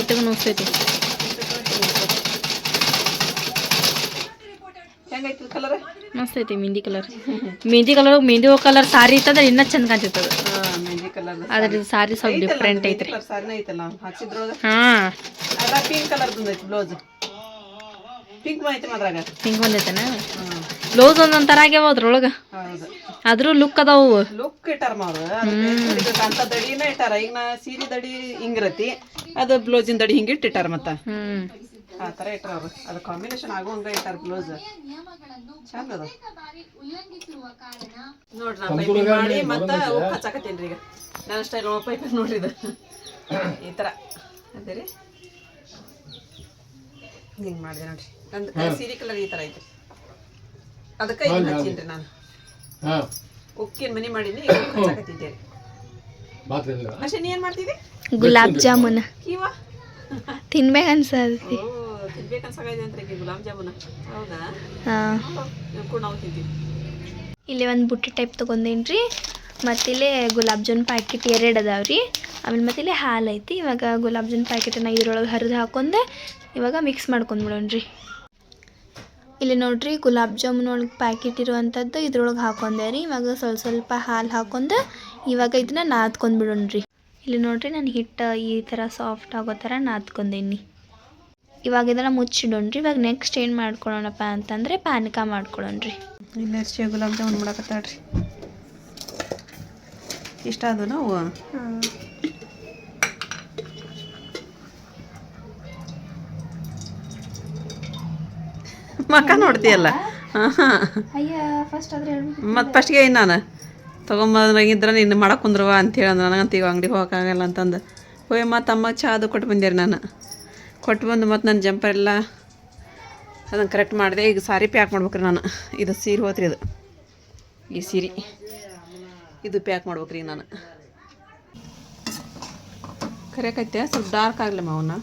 S2: ಕಿತ್ತಗ ನುಗ್ಸೈತಿ ಮಸ್ತ್ ಐತಿ mehndi colour mehndi colour mehndi colour sari ಇತ್ತಂದ್ರೆ ಇನ್ನ ಚಂದ
S1: ಕಲರ್
S2: ಅದ್ರ ಸಾರಿ ಸ್ವಲ್ಪ ಡಿಫ್ರೆಂಟ್ ಐತ್ರಿ ಹಾ
S1: ಪಿಂಕ್ ಕಲರ್ ಪಿಂಕ್
S2: ಬಂದೈತೆನ ಬ್ಲೌಸ್ ಒಂದೊಂದರ ಥರ ಆಗ್ಯಾವ ಅದ್ರೊಳಗ.
S1: ಹೌದು.
S2: ಆದ್ರೂ ಲುಕ್ ಅದಾವು.
S1: ಲುಕ್ ಇಟ್ಟಾರ ಮಾವ್ರು. ಅಂತ ದಡಿನ ಇಟ್ಟಾರ. ಈಗ ನಾ ಸೀರೆ ದಡಿ ಹಿಂಗಿರತಿ ಅದು ಬ್ಲೌಸಿನ ದಡಿ ಹಿಂಗಿಟ್ಟು ಇಟ್ಟಾರ ಮತ್ತ. ಆ ಥರ ಇಟ್ಟಾರ ಅವ್ರು. ಅದು ಕಾಂಬಿನೇಷನ್ ಆಗುವಂಗ ಇಟ್ಟಾರ ಬ್ಲೌಸ್. ಚಂದ ಅದ ನೋಡ್ರಿ ನಾ ಪೈಪಿಂಗ್ ಮಾಡಿ ಮತ್ತೆ ಹಚ್ಚಾಕತ್ತೇನ್ರಿ ಈಗ. ನನ್ನ ಸ್ಟೈಲ್ ಪೈಪಿಂಗ್ ನೋಡ್ರಿ ಇದು. ಈ ತರ. ಅದೇ ರೀ. ಹಿಂಗೆ ಮಾಡಿದೆ ನೋಡ್ರಿ. ನಂದು ಸೀರೆ ಕಲರ್ ಈ ತರ ಐತೆ ಅದಕ್ಕೆ ಈಗ ಹಚ್ಚೀನಿ ನಾನು.
S4: ಹಾಂ.
S1: ಉಕ್ಕಿನ ಮನಿ ಮಾಡೀನಿ ಈಗ ಹಚ್ಚಾಕತ್ತಿದ್ದೆ
S4: ಮಾತ್ರ
S1: ಅಷ್ಟೇ ನೀ ಏನು ಮಾಡ್ತಿದ್ದಿ?
S2: ಗುಲಾಬ್ ಜಾಮೂನ್.
S1: ಇವ
S2: ತಿನ್ಬೇಕು ಅನ್ಸತಿ
S1: ಓ ಅಂತ ಈಗ ಗುಲಾಬ್ ಜಾಮೂನ. ಹೌದಾ?
S2: ಹಾಂ.
S1: ಕೂಡ ನಾವು ತಿಂತೀವಿ
S2: ಇಲ್ಲಿ ಒಂದು ಬುಟ್ಟಿ ಟೈಪ್ ತಗೊಂಡೇನ್ರಿ ಮತ್ತಿಲ್ಲಿ ಮತ್ತು ಇಲ್ಲಿ ಗುಲಾಬ್ ಜಾಮೂನ್ ಪ್ಯಾಕೆಟ್ ಎರಡು ಅದಾವ ರೀ. ಆಮೇಲೆ ಮತ್ತೆ ಇಲ್ಲಿ ಹಾಲು ಐತಿ. ಇವಾಗ ಗುಲಾಬ್ ಜಾಮೂನ್ ಪ್ಯಾಕೆಟನ್ನು ಇದ್ರೊಳಗೆ ಹರಿದು ಹಾಕೊಂಡೆ ಇವಾಗ ಮಿಕ್ಸ್ ಮಾಡ್ಕೊಂಡ್ಬಿಡೋಣ ರೀ ಇಲ್ಲಿ ನೋಡ್ರಿ ಗುಲಾಬ್ ಜಾಮೂನ್ ಒಳಗೆ ಪ್ಯಾಕೆಟ್ ಇರುವಂಥದ್ದು ಇದ್ರೊಳಗೆ ಹಾಕೊಂಡೆ ರೀ. ಇವಾಗ ಸ್ವಲ್ಪ ಸ್ವಲ್ಪ ಹಾಲು ಹಾಕೊಂಡು ಇವಾಗ ಇದನ್ನ ನಾದ್ಕೊಂಡು ಬಿಡೋಣ್ರಿ ಇಲ್ಲಿ ನೋಡ್ರಿ ನಾನು ಹಿಟ್ಟು ಈ ಥರ ಸಾಫ್ಟ್ ಆಗೋ ಥರ ನಾದ್ಕೊಂಡೇನಿ. ಇವಾಗ ಇದನ್ನು ಮುಚ್ಚಿಡೋಣ್ರಿ ಇವಾಗ ನೆಕ್ಸ್ಟ್ ಏನು ಮಾಡ್ಕೊಳ್ಳೋಣಪ್ಪ ಅಂತಂದರೆ ಪಾನಕ ಮಾಡ್ಕೊಳ್ಳೋಣ್ರಿ
S1: ಇಲ್ಲ ಅಷ್ಟೇ ಗುಲಾಬ್ ಜಾಮೂನ್ ಮಾಡಕತ್ತಾಳ್ರಿ? ಇಷ್ಟ ಅದು ನಾವು ಮಕ್ಕ ನೋಡ್ತೀಯಲ್ಲ? ಮತ್ತು ಫಸ್ಟ್ಗೆ ನಾನು? ತೊಗೊಂಬಂದ್ರಾಗಿದ್ರೆ ನೀನು ಮಾಡಕ್ಕೆ ಕುಂದ್ರವ ಅಂತೇಳಿ ಅಂದ್ರೆ ನನಗಂತ ಈಗ ಅಂಗಡಿಗೆ ಹೋಗೋಕ್ಕಾಗಲ್ಲ ಅಂತಂದು. ಹೋಯ್ ಮತ್ತು ಅಮ್ಮ ಚಾ ಅದು ಕೊಟ್ಟು ಬಂದೆ ನಾನು. ಕೊಟ್ಟು ಬಂದು ಮತ್ತು ನನ್ನ ಜಂಪರ್ ಎಲ್ಲ ಅದನ್ನು ಕರೆಕ್ಟ್ ಮಾಡಿದೆ. ಈಗ ಸಾರಿ ಪ್ಯಾಕ್ ಮಾಡ್ಬೇಕ್ರಿ ನಾನು. ಇದು ಸೀರೆ ಹೋತ್ರಿ ಇದು. ಈ ಸೀರೆ. ಇದು ಪ್ಯಾಕ್ ಮಾಡ್ಬೇಕ್ರಿ ನಾನು. ಕರೆಕೈತೆ ಸ್ವಲ್ಪ ಡಾರ್ಕ್ ಆಗಲಿ ಅವನ್ನ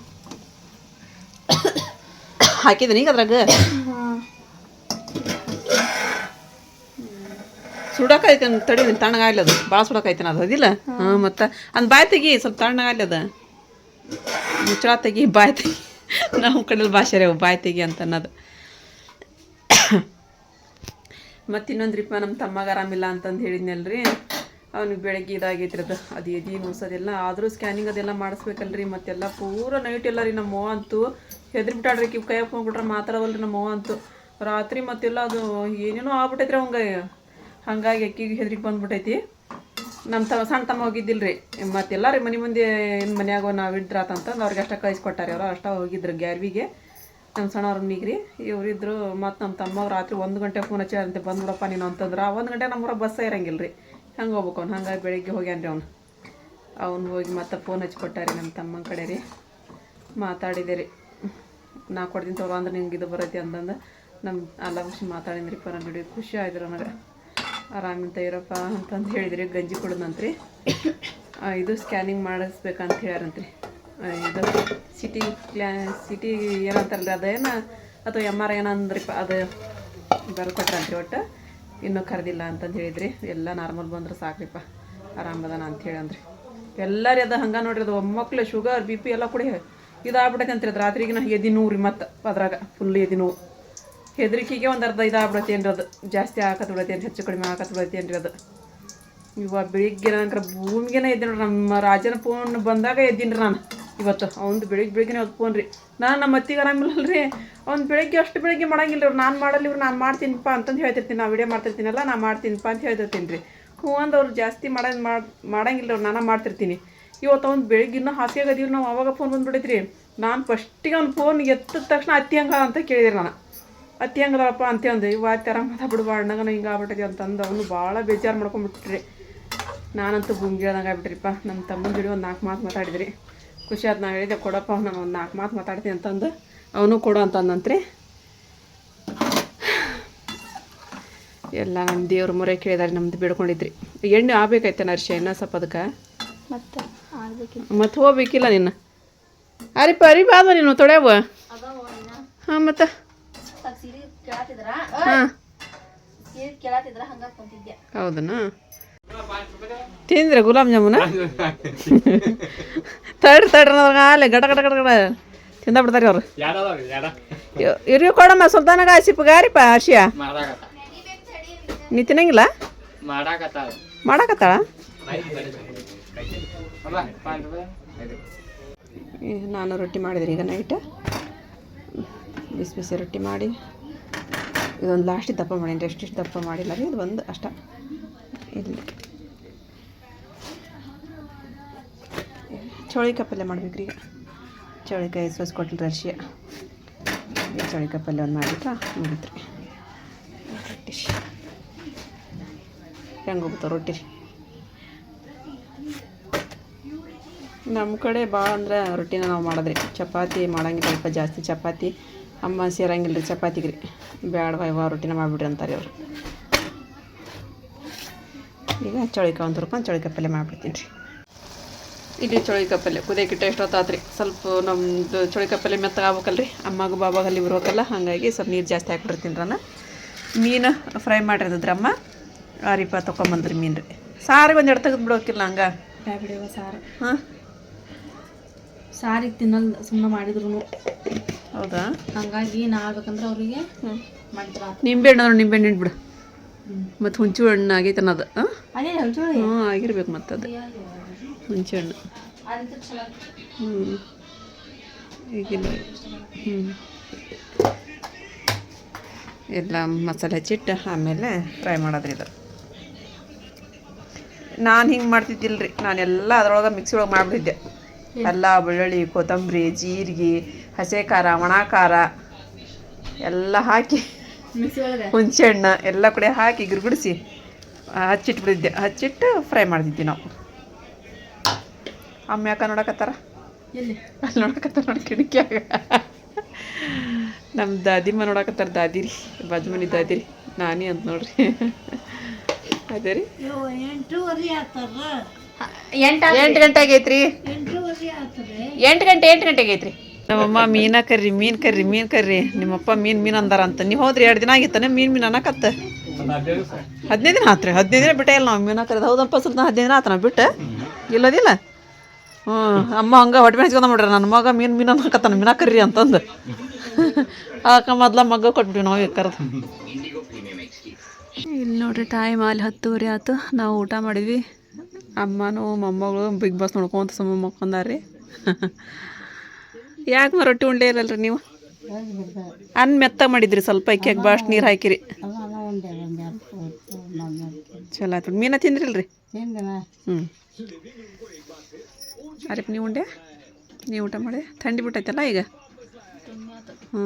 S1: ಹಾಕಿದ್ದೀನಿ ಈಗ ಅದ್ರಾಗ. ಸುಡಕೈತೆ ತಡಿ ತಣ್ಣಗಾಗ್ಲಿ ಅದು ಭಾಳ ಸುಡಕೈತೆ ಅದು? ಅದಿಲ್ಲ? ಹಾಂ. ಮತ್ತು ಅಂದ್ ಬಾಯಿ ತೆಗಿ ಸ್ವಲ್ಪ ಅದು ಮುಚ್ಚಳ ತೆಗಿ ಬಾಯಿ ತೆಗಿ. ನಮ್ಮ ಕಡೆಯಲ್ಲಿ ಭಾಷೆ ರೀ ಬಾಯಿ ತೆಗಿ ಅಂತ ಅನ್ನೋದು. ಮತ್ತು ರೀಪ ನಮ್ಮ ತಮ್ಮಗ ಆರಾಮಿಲ್ಲ ಅಂತಂದು ಹೇಳಿದ್ನಲ್ರಿ. ಅವ್ನಿಗೆ ಬೆಳಗ್ಗೆ ಇದಾಗೈತ್ರಿ ಅದು. ಅದು ಎದಿ ನುಸೋದೆಲ್ಲ ಆದರೂ ಸ್ಕ್ಯಾನಿಂಗ್ ಅದೆಲ್ಲ ಮಾಡಿಸ್ಬೇಕಲ್ರಿ ಮತ್ತೆಲ್ಲ ಪೂರ ನೈಟ್ ಎಲ್ಲ ರೀ ನಮ್ಮ ಮೋ ಅಂತೂ. ಹೆದ್ರಿಬಿಟ್ಟಾಡ್ರಿ ಕಿವ್ ಹಾಕೊಂಡ್ಬಿಟ್ರೆ ಮಾತಾಡವಲ್ರಿ ನಮ್ಮ ಮೋ ಅಂತೂ. ರಾತ್ರಿ ಮತ್ತೆಲ್ಲ ಅದು ಏನೇನೋ ಆಗ್ಬಿಟ್ಟೈತ್ರಿ ಅವಂಗೆ. ಹಂಗಾಗಿ ಅಕ್ಕಿಗೆ ಹೆದ್ರಿಗೆ ಬಂದ್ಬಿಟ್ಟೈತಿ. ನಮ್ಮ ತ ಸಣ್ಣ ತಮ್ಮ ಹೋಗಿದ್ದಿಲ್ರಿ. ಮತ್ತೆಲ್ಲ ರೀ ಮನೆ ಮುಂದೆ ಏನು ಮನ್ಯಾಗ ನಾವು ಇದ್ರಾತಂತಂದು ಅವ್ರಿಗೆ ಅಷ್ಟ ಕಳಿಸ್ಕೊಟ್ಟಾರೆ ಅವರು. ಅಷ್ಟ ಹೋಗಿದ್ರು ಗ್ಯಾರ್ವಿಗೆ. ನಮ್ಮ ಸಣ್ಣವ್ರ ಮನಿಗೆ ರೀ ಇವರಿದ್ರು ಮತ್ತು ನಮ್ಮ ತಮ್ಮ ರಾತ್ರಿ ಒಂದು ಗಂಟೆ ಫೋನ್ ಹಚ್ಚಾರಂತೆ ಬಂದ್ಬಿಡಪ್ಪ ನೀನು ಅಂತಂದ್ರೆ. ಒಂದು ಗಂಟೆ ನಮ್ಮೂರ ಬಸ್ಸೇ ಇರಂಗಿಲ್ಲ ರೀ ಹಂಗೆ ಹೋಗ್ಬೇಕು ಅವ್ನು? ಹಂಗಾಗಿ ಬೆಳಿಗ್ಗೆ ಹೋಗ್ಯಾನ್ರಿ ಅವ್ನು. ಅವ್ನು ಹೋಗಿ ಮತ್ತೆ ಫೋನ್ ಹಚ್ಕೊಟ್ಟಾರಿ ನಮ್ಮ ತಮ್ಮನ ಕಡೆ ರೀ ಮಾತಾಡಿದೆ ರೀ. ನಾ ಕೊಡ್ತೀನಿ ತಗೋ ಅಂದ್ರೆ ನಿಂಗೆ ಇದು ಬರೈತಿ ಅಂತಂದು. ನಮ್ಮ ಅಲ್ಲ ಖುಷಿ ಮಾತಾಡಿದ್ರಿಪ್ಪ ನಮ್ಮ ಬಿಡಿ ಖುಷಿ ಆಯ್ತು ನನಗೆ. ಆರಾಮಿಂತ ಇರಪ್ಪ ಅಂತಂದು ಹೇಳಿದ್ರಿ ಗಂಜಿ ಕೊಡೋದಂತ್ರಿ. ಇದು ಸ್ಕ್ಯಾನಿಂಗ್ ಮಾಡಿಸ್ಬೇಕಂತ ಹೇಳ್ಯಾರಂತ್ರಿ. ಆ, ಇದು ಸಿಟಿ ಕ್ಲಾ ಸಿಟಿ ಏನಂತಾರಲ್ರಿ ಅದೇನ ಅಥವಾ ಎಂ ಆರ್ ಏನಂದ್ರಿಪ್ಪ ಅದು ಬರ್ಕೊಟ್ರಂತ್ರಿ ಒಟ್ಟು. ಇನ್ನೂ ಕರೆದಿಲ್ಲ ಅಂತಂದು ಹೇಳಿದ್ರಿ. ಎಲ್ಲ ನಾರ್ಮಲ್ ಬಂದ್ರೆ ಸಾಕ್ರಿಪ್ಪ. ಆರಾಮದಾನ ಅಂತ ಹೇಳಂದ್ರಿ ಎಲ್ಲರೂ ಅದು ಹಂಗೆ ನೋಡ್ರಿ ಅದು ಒಮ್ಮಕ್ಳು ಶುಗರ್ ಬಿ ಪಿ ಎಲ್ಲ ಕೂಡ ಇದಾಗ್ಬಿಟ್ಟೈತೆ ಅಂತ್ರಿ ಅದು ರಾತ್ರಿಗೆ ನಾ ಎದಿ ನೋವು ರೀ ಮತ್ತು ಅದ್ರಾಗ ಫುಲ್ ಎದಿ ನೋವು. ಹೆದರಿಕೆಗೆ ಒಂದು ಅರ್ಧ ಇದಾಗ್ಬಿಡತ್ತೆ ಏನ್ರಿ ಅದು? ಜಾಸ್ತಿ ಆಕತ್ ಬಿಡತ್ತೆ ಏನು ಹೆಚ್ಚು ಕಡಿಮೆ ಆಕತ್ ಬಿಡತ್ತೆ ರೀ ಅದು? ಇವ ಬೆಳಿಗ್ಗೆ ನಂತರ ಭೂಮಿಗೆನೇ ಎದ್ದೀನಿ ರೀ ನಮ್ಮ ರಾಜನ ಫೋನ್ ಬಂದಾಗ ಎದ್ದೀನಿ ನಾನು. ಇವತ್ತು ಅವ್ನು ಬೆಳಿಗ್ಗೆ ಬೆಳಿಗ್ಗೆನೇ ಫೋನ್ ರೀ. ನಾನು ನಮ್ಮ ಅತ್ತಿಗೆ ಆರಾಮಿಲ್ಲಲ್ರಿ ಅವ್ನು ಬೆಳಿಗ್ಗೆ ಅಷ್ಟು ಬೆಳಿಗ್ಗೆ ಮಾಡಂಗಿಲ್ಲ ರೀ ನಾನು ಮಾಡಲ್ಲ ಇವ್ರು. ನಾನು ಮಾಡ್ತೀನಿಪ್ಪ ಅಂತಂದು ಹೇಳ್ತಿರ್ತೀನಿ. ನಾ ವಿಡಿಯೋ ಮಾಡ್ತಿರ್ತೀನಲ್ಲ, ನಾನು ಮಾಡ್ತೀನಿಪ್ಪ ಅಂತ ಹೇಳ್ತಿರ್ತೀನಿ ರೀ ಹ್ಞೂ ಅಂದ ಅವ್ರು ಜಾಸ್ತಿ ಮಾಡೋದು ಮಾಡಿ, ಮಾಡಂಗಿಲ್ಲ ಅವ್ರು ನಾನು ಮಾಡ್ತಿರ್ತೀನಿ. ಇವತ್ತು ಅವ್ನು ಬೆಳಿಗ್ಗೆ ಇನ್ನೂ ಹಾಸಿಗೆ ಅದೀವಿ ನಾವು ಅವಾಗ ಫೋನ್ ಬಂದುಬಿಡಿದ್ರಿ ನಾನು ಫಸ್ಟಿಗೆ ಅವ್ನು ಫೋನ್ ಎತ್ತಿದ ತಕ್ಷಣ ಅತ್ತಿ ಹಂಗ ಅಂತ ಕೇಳಿದೆ ನಾನು. ಅತ್ತಿ ಹಂಗದಪ್ಪ ಅಂತಂದು ಇವ್ ಆರಾಮದ ಬಿಡುವ ಅಣ್ಣಗನ ಹಿಂಗೆ ಆಗ್ಬಿಟ್ಟೈತಿ ಅಂತಂದು ಅವನು ಭಾಳ ಬೇಜಾರು ಮಾಡ್ಕೊಂಡ್ಬಿಟ್ರಿ ನಾನಂತೂ ಗುಂಗಿಳ್ದಂಗೆ ಆಗ್ಬಿಟ್ರಿಪ್ಪ ನಮ್ಮ ತಮ್ಮನ ಜೋಡಿ ಒಂದು ನಾಲ್ಕು ಮಾತು ಮಾತಾಡಿದ್ರಿ. ಖುಷಿ ಆಯ್ತು ನಾ ಹೇಳಿದೆ ಕೊಡಪ್ಪ ನಾನು ಒಂದು ನಾಲ್ಕು ಮಾತು ಮಾತಾಡ್ತೀನಿ ಅಂತಂದು. ಅವನು ಕೊಡು ಅಂತಂದಂತ್ರಿ. ಎಲ್ಲ ನಮ್ಮ ದೇವ್ರ ಮೊರೆ ಕೇಳಿದಾರೆ ನಮ್ದು ಬಿಡ್ಕೊಂಡಿದ್ರಿ. ಎಣ್ಣೆ ಆಗ್ಬೇಕೈತೆ ನರ್ಷ ಎಣ್ಣೆ ಸ್ವಲ್ಪ ಅದಕ್ಕೆ?
S2: ಮತ್ತು
S1: ಹೋಗ್ಬೇಕಿಲ್ಲ ನಿನ್ನ. ಅರಿಪ ಅರಿಬಾದ ನೀನು ತೊಳೆಯವ? ಹಾಂ ಮತ್ತು
S2: ಸೀರೆ ಕೇಳತ್ತಿದ್ರ
S1: ಹಾಂ
S2: ಸೀರೆ ಕೇಳತ್ತಿದ್ರ ಹಂಗ ಕುಂತಿದ್ದೆ
S1: ಹೌದನಾ? ತಿಂದ್ರೆ ಗುಲಾಬ್ ಜಾಮೂನ? ತಡ್ರಿ ತಡ್ರಿ ಅಲ್ಲೇ ಗಡ ಗಡ ಗಡ ಗಡ. ತಿಂದ ಬಿಡ್ತಾರೆ ಅವ್ರು. ಇರ್ರಿ ಕೊಡಮ್ಮ ಸುಲ್ತಾನಾಗ ಆಸಿಪ್ ಗಾರಿಪ್ಪ ಹರ್ಷಿಯ ನೀ ತಿನ್ನಂಗಿಲ್ಲ?
S5: ಮಾಡಾಕತ್ತಾಳ?
S1: ನಾನು ರೊಟ್ಟಿ ಮಾಡಿದ್ರಿ ಈಗ ನೈಟ್. ಬಿಸಿ ಬಿಸಿ ರೊಟ್ಟಿ ಮಾಡಿ. ಇದೊಂದು ಲಾಸ್ಟಿಗೆ ದಪ್ಪ ಮಾಡೀನಿ ಎಷ್ಟಿಷ್ಟು ದಪ್ಪ ಮಾಡಿಲ್ಲ ರೀ ಇದು ಒಂದು ಅಷ್ಟ. ಇಲ್ಲಿ ಚೌಳಿಕಾಯಿ ಪಲ್ಯ ಮಾಡ್ಬೇಕು ರೀ ಚೌಳಿಕಾಯಿ ಸೋಸ್ಕೊಟ್ಲಿ ರಶಿಯ. ಚೌಳಿಕಾಯಿ ಪಲ್ಯ ಒಂದು ಮಾಡಿದ್ರೆ ಮುಗಿತ್ರಿ. ರೊಟ್ಟಿ. ಹೆಂಗೆ ರೊಟ್ಟಿ? ನಮ್ಮ ಕಡೆ ಭಾಳ ಅಂದ್ರೆ ರೊಟ್ಟಿನ ನಾವು ಮಾಡಿದ್ರಿ. ಚಪಾತಿ ಮಾಡೋಂಗಿಲ್ಲ, ಸ್ವಲ್ಪ ಜಾಸ್ತಿ ಚಪಾತಿ. ಅಮ್ಮ ಸೇರಂಗಿಲ್ಲ ರೀ ಚಪಾತಿಗೆ ರೀ ಬ್ಯಾಡವಾ ಇವ ರೊಟ್ಟಿನ ಮಾಡಿಬಿಡ್ರಿ ಅಂತಾರೆ ಅವರು ಈಗ ಚೌಳಿಕಾಯಿ ಒಂದು ರೂಪಾಯಿ ಚೌಳಿಕಾಯಿ ಪಲ್ಯ ಮಾಡಿಬಿಡ್ತೀನಿ ರೀ. ಇಲ್ಲಿ ಚೌಳಿಕಾಯಿ ಪಲ್ಯ. ಟೇಸ್ಟ್ ಎಷ್ಟೊತ್ತಾತ್ರಿ? ರೀ ಸ್ವಲ್ಪ ನಮ್ಮದು ಚೌಳಿಕಾಯಿ ಪಲ್ಯ ಮೆತ್ತಗೆ ಆಗ್ಬೇಕಲ್ಲ ರೀ ಅಮ್ಮಗೂ ಬಾಬಾಗ ಅಲ್ಲಿ ಬರ್ಬೇಕಲ್ಲ ಹಾಗಾಗಿ ಸ್ವಲ್ಪ ನೀರು ಜಾಸ್ತಿ ಹಾಕ್ಬಿಡ್ತೀನಿ ನಾನು ಮೀನು ಫ್ರೈ ಮಾಡಿರ್ತದ್ರಿ ಅಮ್ಮ ಆರಿಪ ತೊಗೊಂಬಂದ್ರಿ ಮೀನು ರೀ. ಸಾರಿಗೆ ಒಂದು ಎರಡು ತೆಗೆದು ಬಿಡೋಕಿಲ್ಲ ಹಂಗೆ?
S2: ಬಿಡಿವ ಸಾರು.
S1: ಹಾಂ?
S2: ಸಾರಿಗೆ ತಿನ್ನಲ್ಲ ಸುಮ್ಮನೆ ಮಾಡಿದ್ರು
S1: ಹೌದಾ?
S2: ಹಂಗಾಗಿ ನಾ ಅವರಿಗೆ
S1: ನಿಂಬೆ
S2: ಹಣ್ಣು
S1: ನಿಂಬೆ ಹಣ್ಣು ನಿಂಬೆಹಣ್ಣು ಇಟ್ಬಿಡು ಮತ್ತು ಹುಂಚು ಹಣ್ಣು ಆಗೈತೆ ಅನ್ನೋದು ಹಾಂ?
S2: ಅದೇ ಹೇಳ್ತೀವಿ
S1: ಹ್ಞೂ ಆಗಿರ್ಬೇಕು ಮತ್ತು ಅದು. ಹುಂಚೆ ಹಣ್ಣು. ಹ್ಞೂ ಈಗಿಲ್ಲ ಹ್ಞೂ ಎಲ್ಲ ಮಸಾಲೆ ಹಚ್ಚಿಟ್ಟು ಆಮೇಲೆ ಫ್ರೈ ಮಾಡೋದ್ರಿ ಇದು. ನಾನು ಹಿಂಗೆ ಮಾಡ್ತಿದ್ದಿಲ್ಲ ರೀ ನಾನೆಲ್ಲ ಅದ್ರೊಳಗೆ ಮಿಕ್ಸಿ ಒಳಗೆ ಮಾಡಿಬಿಟ್ಟಿದ್ದೆ. ಎಲ್ಲ ಬೆಳ್ಳುಳ್ಳಿ ಕೊತ್ತಂಬರಿ ಜೀರಿಗೆ ಹಸೆ ಖಾರ ಒಣ ಖಾರ ಎಲ್ಲ ಹಾಕಿ
S2: ಮಿಕ್ಸಿ ಒಳಗೆ
S1: ಹುಂಚೆ ಹಣ್ಣು ಎಲ್ಲ ಕಡೆ ಹಾಕಿ ಗಿರ್ಗುಡಿಸಿ ಹಚ್ಚಿಟ್ಬಿಡಿದ್ದೆ. ಹಚ್ಚಿಟ್ಟು ಫ್ರೈ ಮಾಡ್ತಿದ್ವಿ ನಾವು. ಅಮ್ಮ ಯಾಕ ನೋಡಕತ್ತಾರ? ಅಲ್ಲಿ ನೋಡಕತ್ತಾರ ನೋಡಿ ಕಿಟಕಿಯಾಗ. ನಮ್ಮ ದಾದಿಮ್ಮ ನೋಡಕತ್ತಾರ. ದಾದಿರಿ ಬಾಜು ಮನೆ ದಾದಿರಿ ನಾನೇ ಅಂತ ನೋಡ್ರಿ. ಅದೇ ರೀ.
S2: ಎಂಟ
S1: ಎಂಟು ಗಂಟೆ ಆಗೈತ್ರಿ. ಎಂಟು ಗಂಟೆ ಎಂಟು ಗಂಟೆ ಆಗೈತ್ರಿ. ನಮ್ಮಮ್ಮ, ಮೀನ ಕರ್ರಿ, ಮೀನು ಕರ್ರಿ ಮೀನು ಕರ್ರಿ. ನಿಮ್ಮಪ್ಪ ಮೀನು ಮೀನು ಅಂದಾರ ಅಂತ. ನೀವು ಹೋದ್ರಿ ಎರಡು ದಿನ ಆಗಿತ್ತಾನೆ, ಮೀನು ಮೀನು ಅನ್ನಕತ್ತ.
S4: ಹದಿನೈದು
S1: ದಿನ ಆತ್ರಿ, ಹದಿನೈದು ದಿನ ಬಿಟ್ಟೇ ಇಲ್ಲ ನಾವು ಮೀನ ಕರೆದ. ಹೌದಪ್ಪ ಸ್ವಲ್ಪ ಹದಿನೈದು ದಿನ ಆತನ ಬಿಟ್ಟು. ಇಲ್ಲದಿಲ್ಲ. ಹ್ಞೂ ಅಮ್ಮ ಹಂಗೆ ಹೊಟ್ಟೆ ಹಚ್ಕೊಂಡ ಮಾಡ್ರಿ ನನ್ನ ಮಗ ಮೀನು ಮೀನು ಅನ್ನಕತ್ತಾನ, ಮೀನ ಕರ್ರಿ ಅಂತಂದು. ಆಕ ಮೊದ್ಲ ಮಗ ಕೊಟ್ಬಿಟ್ವಿ ನಾವು ಕರೆದು. ಇಲ್ಲಿ ನೋಡ್ರಿ ಟೈಮ್ ಅಲ್ಲಿ ಹತ್ತುವರೆ ಆಯ್ತು ನಾವು ಊಟ ಮಾಡಿದ್ವಿ. ಅಮ್ಮನೂ, ಮೊಮ್ಮಗಳು, ಬಿಗ್ ಬಾಸ್ ನೋಡ್ಕೊಂತ ಸುಮ್ಮ ಮಕ್ಕೊಂದಾರ್ರಿ ಯಾಕೆ ರೊಟ್ಟಿ ಉಂಡೆ ಇರಲ್ರಿ ನೀವು? ಅನ್ನ ಮೆತ್ತ ಮಾಡಿದ್ರಿ ಸ್ವಲ್ಪ ಇಕ್ಕಿಯಾಗ ಭಾಳಷ್ಟು ನೀರು ಹಾಕಿರಿ? ಚಲೋ ಆಯ್ತು ಮೀನ ತಿಂದ್ರಿಲ್ರಿ? ಹ್ಞೂ ಅರೆಪ್, ನೀವು ಉಂಡೆ? ನೀವು ಊಟ ಮಾಡಿ, ಥಂಡಿ ಬಿಟ್ಟೈತಲ್ಲ ಈಗ? ಹ್ಞೂ